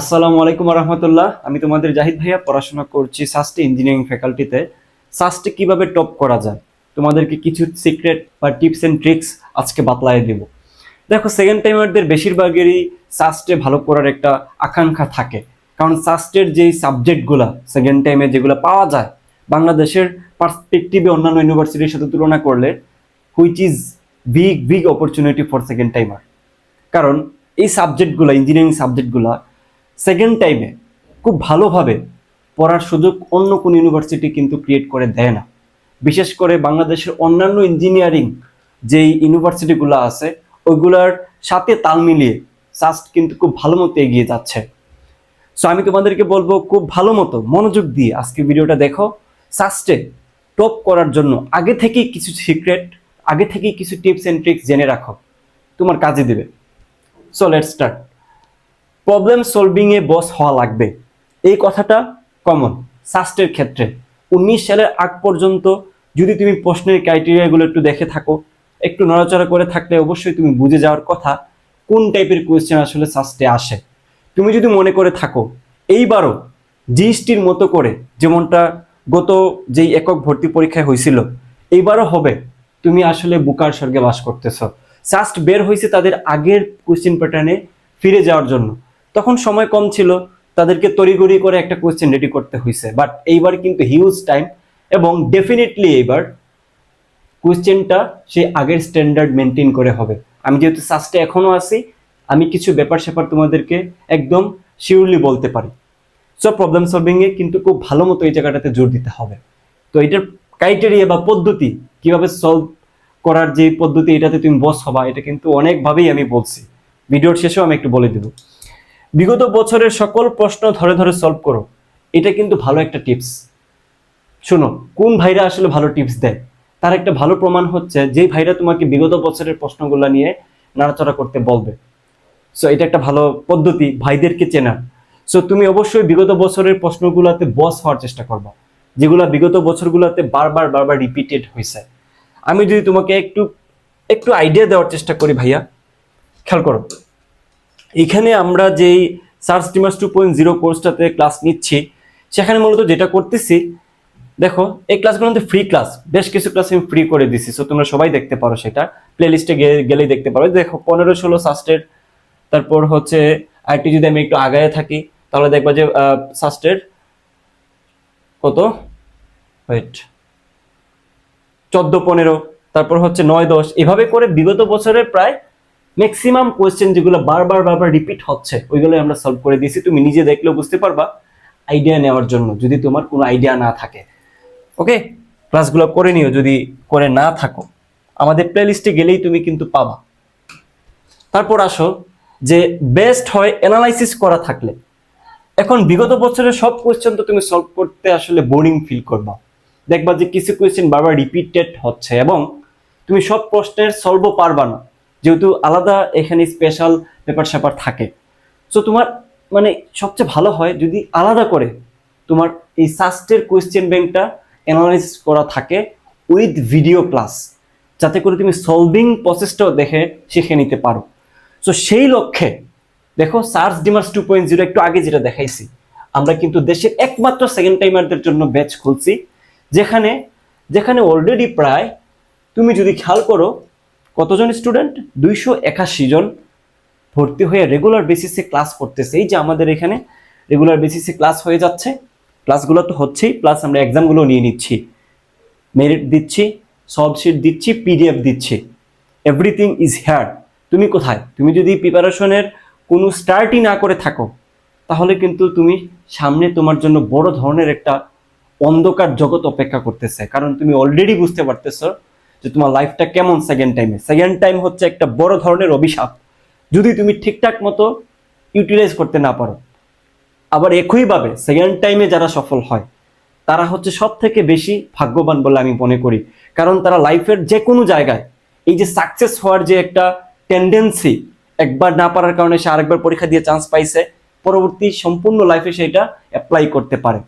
আসসালামু আলাইকুম রহমতুল্লাহ আমি তোমাদের জাহিদ ভাইয়া, পড়াশোনা করছি সাস্টে ইঞ্জিনিয়ারিং ফ্যাকাল্টিতে। সাস্টে কীভাবে টপ করা যায়? তোমাদেরকে কিছু সিক্রেট বা টিপস এন্ড ট্রিক্স আজকে বাতলায় দেব। দেখো সেকেন্ড টাইমারদের বেশিরভাগেরই সাস্টে ভালো করার একটা আকাঙ্ক্ষা থাকে। কারণ সাস্টের যেই সাবজেক্টগুলো সেকেন্ড টাইমে যেগুলো পাওয়া যায়, বাংলাদেশের পার্সপেক্টিভে অন্যান্য ইউনিভার্সিটির সাথে তুলনা করলে which is big big opportunity for second timer কারণ এই সাবজেক্টগুলো ইঞ্জিনিয়ারিং সাবজেক্টগুলো সেকেন্ড টাইমে খুব ভালোভাবে পড়ার সুযোগ অন্য কোনো ইউনিভার্সিটি কিন্তু ক্রিয়েট করে দেয় না। বিশেষ করে বাংলাদেশের অন্যান্য ইঞ্জিনিয়ারিং যেই ইউনিভার্সিটিগুলো আছে, ওইগুলোর সাথে তাল মিলিয়ে সাস্ট কিন্তু খুব ভালো মতো এগিয়ে যাচ্ছে। সো আমি তোমাদেরকে বলব, খুব ভালো মতো মনোযোগ দিয়ে আজকে ভিডিওটা দেখো। সাস্টে টপ করার জন্য আগে থেকেই কিছু সিক্রেট আগে থেকেই কিছু টিপস অ্যান্ড ট্রিক্স জেনে রাখো। তোমার কাজে দেবে। So let start problem solving এ বস হওয়া লাগবে। এই কথাটা কমন সাস্টের ক্ষেত্রে। উনিশ সালের আগ পর্যন্ত যদি তুমি প্রশ্নের ক্রাইটেরিয়াগুলো একটু দেখে থাকো, একটু নড়াচড়া করে থাকলে অবশ্যই তুমি বুঝে যাওয়ার কথা, কোন টাইপের কোয়েশ্চেন আসলে সাস্টে আসে। তুমি যদি মনে করে থাকো, এইবারও জিএসটির মতো করে যেমনটা গত যেই একক ভর্তি পরীক্ষায় হয়েছিল, এইবারও হবে, তুমি আসলে বুকার স্বর্গে বাস করতেছ। সাস্ট বের হয়েছে তাদের আগের কোয়েশ্চেন প্যাটার্নে ফিরে যাওয়ার জন্য। তখন সময় কম ছিল, তাদেরকে তড়িগড়ি করে একটা কোয়েশ্চেন রেডি করতে হয়েছে বাট এইবার কিন্তু হিউজ টাইম এবং ডেফিনেটলি এইবার কোয়েশ্চেনটা সেই আগের স্ট্যান্ডার্ড মেনটেন করে হবে। আমি যেহেতু সাস্টে এখনও আছি, আমি কিছু ব্যাপার স্যাপার তোমাদেরকে একদম শিওরলি বলতে পারি। সো প্রবলেম সলভিংয়ে কিন্তু খুব ভালো মতো এই জায়গাটাতে জোর দিতে হবে। তো এটার ক্রাইটেরিয়া বা পদ্ধতি, কীভাবে সলভ করার যে পদ্ধতি, এটাতে তুমি বস হবা, এটা কিন্তু অনেকভাবেই আমি বলছি। ভিডিওর শেষেও আমি একটু বলে দেব। বিগত বছরের সকল প্রশ্ন ধরে ধরে সলভ করো। এটা কিন্তু ভালো একটা টিপস শোনো, কোন ভাইরা আসলে ভালো টিপস দেয়? তার একটা ভালো প্রমাণ হচ্ছে যে ভাইরা তোমাকে বিগত বছরের প্রশ্নগুলো নিয়ে নাড়াচড়া করতে বলবে। সো এটা একটা ভালো পদ্ধতি, ভাইদেরকে চেনার সো তুমি অবশ্যই বিগত বছরের প্রশ্নগুলোতে বস হওয়ার চেষ্টা করবা, যেগুলা বিগত বছরগুলোতে বারবার বারবার রিপিটেড হয়েছে আমি যদি তোমাকে একটু একটু আইডিয়া দেওয়ার চেষ্টা করি ভাইয়া, খেয়াল করো। এখানে আমরা যেই সার্চ ডিমার্স টু পয়েন্ট জিরো কোর্সটাতে ক্লাস নিচ্ছি, সেখানে মূলত যেটা করতেছি, দেখো, এই ক্লাসগুলো কিন্তু ফ্রি ক্লাস বেশ কিছু ক্লাস আমি ফ্রি করে দিছি সো তোমরা সবাই দেখতে পারো সেটা। প্লে লিস্টে গেলেই দেখতে পারো। দেখো, পনেরো ষোলো সাস্টের তারপর হচ্ছে আরেকটি যদি আমি একটু আগায় থাকি, তাহলে দেখবা যে সাস্টের কত? ওয়েট চোদ্দ, পনেরো, তারপর হচ্ছে নয়, দশ, এভাবে করে বিগত বছরের প্রায় ম্যাক্সিমাম কোয়েশ্চেন যেগুলো বারবার বারবার রিপিট হচ্ছে ওইগুলো আমরা সলভ করে দিয়েছি। তুমি নিজে দেখলেও বুঝতে পারবা আইডিয়া নেওয়ার জন্য, যদি তোমার কোনো আইডিয়া না থাকে। ওকে ক্লাসগুলো করে নিও, যদি করে না থাকো। আমাদের প্লেলিস্টে গেলেই তুমি কিন্তু পাবা। তারপর আসো, যে বেস্ট হয় অ্যানালাইসিস করা থাকলে। এখন বিগত বছরের সব কোয়েশ্চেন তো তুমি সলভ করতে আসলে বোরিং ফিল করবা। দেখবা যে কিছু কোয়েশ্চেন বারবার রিপিটেড হচ্ছে এবং তুমি সব প্রশ্নের সলভও পারবা না। যেহেতু আলাদা এখানে স্পেশাল ব্যাপার স্যাপার থাকে। সো তোমার মানে সবচেয়ে ভালো হয় যদি আলাদা করে তোমার এই সাস্টের কোয়েশ্চেন ব্যাংকটা অ্যানালাইজ করা থাকে উইথ ভিডিও ক্লাস যাতে করে তুমি সলভিং প্রসেসটাও দেখে শিখে নিতে পারো। সো সেই লক্ষ্যে দেখো search timers two point zero একটু আগে যেটা দেখাইছি, আমরা কিন্তু দেশের একমাত্র সেকেন্ড টাইমারদের জন্য ব্যাচ খুলছি, যেখানে যেখানে অলরেডি প্রায়, তুমি যদি খেয়াল করো কতজন স্টুডেন্ট? দুইশো একাশি জন ভর্তি হয়ে রেগুলার বেসিসে ক্লাস করতেছে। এই যে আমাদের এখানে রেগুলার বেসিসে ক্লাস হয়ে যাচ্ছে। ক্লাসগুলো তো হচ্ছেই প্লাস আমরা এক্সামগুলো নিয়ে নিচ্ছি। মেরিট দিচ্ছি সলভ শিট দিচ্ছি পিডিএফ দিচ্ছি। এভরিথিং ইজ হেয়ার তুমি কোথায়? তুমি যদি প্রিপারেশনের কোনো স্টার্টই না করে থাকো, তাহলে কিন্তু তুমি সামনে তোমার জন্য বড় ধরনের একটা অন্ধকার জগৎ অপেক্ষা করতেছে। কারণ তুমি অলরেডি বুঝতে পারতেছো যে তোমার লাইফটা কেমন সেকেন্ড টাইমে সেকেন্ড টাইম হচ্ছে একটা বড় ধরনের অভিশাপ। যদি তুমি ঠিকঠাক মতো ইউটিলাইজ করতে না পারো, আবার একইভাবে সেকেন্ড টাইমে যারা সফল হয়, তারা হচ্ছে সব থেকে বেশি ভাগ্যবান বলে আমি মনে করি। কারণ তারা লাইফের যে কোনো জায়গায় এই যে সাকসেস হওয়ার যে একটা টেন্ডেন্সি একবার না পারার কারণে সে আরেকবার পরীক্ষা দিয়ে চান্স পাইছে, পরবর্তী সম্পূর্ণ লাইফে সেটা অ্যাপ্লাই করতে পারে।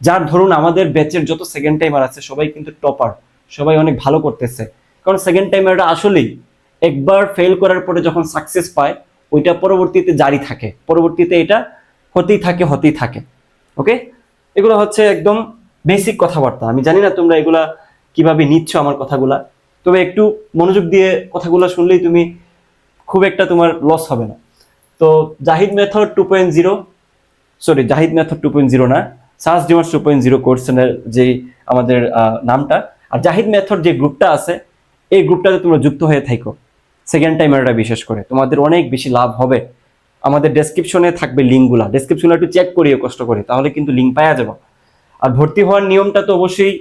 যার ধরুন আমাদের ব্যাচের যত সেকেন্ড টাইমার আছে, সবাই কিন্তু টপার সবাই অনেক ভালো করতেছে। কারণ সেকেন্ড টাইমারটা আসলেই একবার ফেল করার পরে যখন সাকসেস পায়, ওইটা পরবর্তীতে জারি থাকে। পরবর্তীতে এটা হতেই থাকে হতেই থাকে। ওকে এগুলো হচ্ছে একদম বেসিক কথাবার্তা। আমি জানি না তোমরা এগুলা কীভাবে নিচ্ছ আমার কথাগুলা। তবে একটু মনোযোগ দিয়ে কথাগুলো শুনলেই তুমি খুব একটা তোমার লস হবে না। তো Zahid method two point zero sorry Zahid method two point zero না, সার্চ ডিমার্স টু পয়েন্ট জিরো কোর্সের যে আমাদের নামটা আর জাহিদ মেথড যে গ্রুপটা আছে, এই গ্রুপটাতে তোমরা যুক্ত হয়ে থাকো সেকেন্ড টাইমারটা বিশেষ করে। তোমাদের অনেক বেশি লাভ হবে। আমাদের ডেসক্রিপশনে থাকবে লিঙ্কগুলা ডেসক্রিপশনে একটু চেক করিও কষ্ট করে, তাহলে কিন্তু লিঙ্ক পাওয়া যাবে। আর ভর্তি হওয়ার নিয়মটা তো অবশ্যই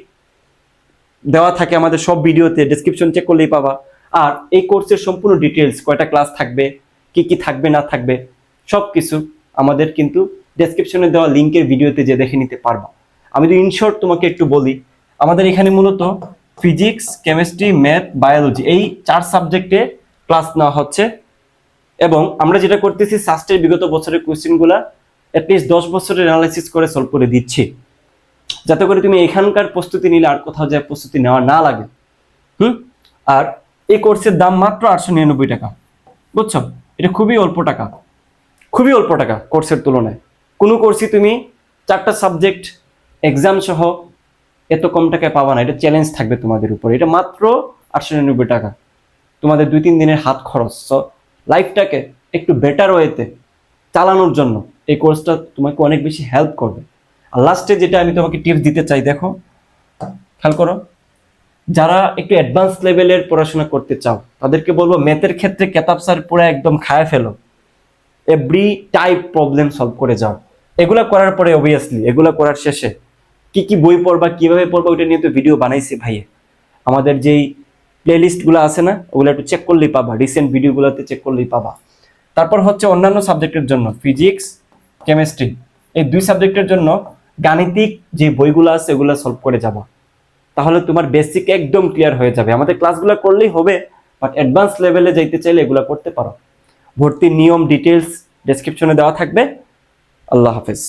দেওয়া থাকে আমাদের সব ভিডিওতে ডেসক্রিপশন চেক করলেই পাবা। আর এই কোর্সের সম্পূর্ণ ডিটেলস কয়টা ক্লাস থাকবে, কি কি থাকবে, না থাকবে সব কিছু আমাদের কিন্তু ডেসক্রিপশনে দেওয়া লিঙ্কের ভিডিওতে যে দেখে নিতে পারবা। আমি তো ইনশর্ট তোমাকে একটু বলি আমাদের এখানে মূলত ফিজিক্স কেমিস্ট্রি ম্যাথ বায়োলজি এই চার সাবজেক্টে ক্লাস নেওয়া হচ্ছে। এবং আমরা যেটা করতেছি সাস্টের বিগত বছরের কোশ্চেনগুলা অ্যাটলিস্ট দশ বছরের অ্যানালাইসিস করে সলভ করে দিচ্ছি। যাতে করে তুমি এখানকার প্রস্তুতি নিলে আর কোথাও যায় প্রস্তুতি নেওয়া না লাগে। হুম? আর এই কোর্সের দাম মাত্র আটশো নিরানব্বই টাকা। বুঝছ? এটা খুবই অল্প টাকা। খুবই অল্প টাকা কোর্সের তুলনায়। কোনো কোর্সই তুমি চারটা সাবজেক্ট এক্সাম সহ এত কম টাকায় পাবা না, এটা চ্যালেঞ্জ থাকবে তোমাদের উপরে। এটা মাত্র আটশো নিরানব্বই টাকা। তোমাদের দুই তিন দিনের হাত খরচ। সো লাইফটাকে একটু বেটার ওয়েতে চালানোর জন্য এই কোর্সটা তোমাকে অনেক বেশি হেল্প করবে। আর লাস্টে যেটা আমি তোমাকে টিপস দিতে চাই, দেখো, খেয়াল করো, যারা একটু অ্যাডভান্স লেভেলের পড়াশোনা করতে চাও, তাদেরকে বলব ম্যাথের ক্ষেত্রে কেতাব স্যার পুরো একদম খায় ফেলো। এভরি টাইপ প্রবলেম সলভ করে যাও। এগুলা করার পরে অবভিয়াসলি এগুলা করার শেষে কি কি বই পড়বা, কীভাবে পড়বা, ওইটা নিয়ে তো ভিডিও বানাইছি ভাইয়ে। আমাদের যেই প্লেলিস্টগুলো আছে না, ওগুলো একটু চেক করলেই পাবা রিসেন্ট ভিডিওগুলোতে চেক করলেই পাবা। তারপর হচ্ছে অন্যান্য সাবজেক্টের জন্য ফিজিক্স কেমিস্ট্রি এই দুই সাবজেক্টের জন্য গাণিতিক যে বইগুলো আছে, ওগুলো সলভ করে যাবা। তাহলে তোমার বেসিক একদম ক্লিয়ার হয়ে যাবে। আমাদের ক্লাসগুলো করলেই হবে বাট অ্যাডভান্স লেভেলে যাইতে চাইলে এগুলো করতে পারো। ভর্তির নিয়ম ডিটেলস ডেসক্রিপশনে দেওয়া থাকবে। আল্লাহ হাফেজ।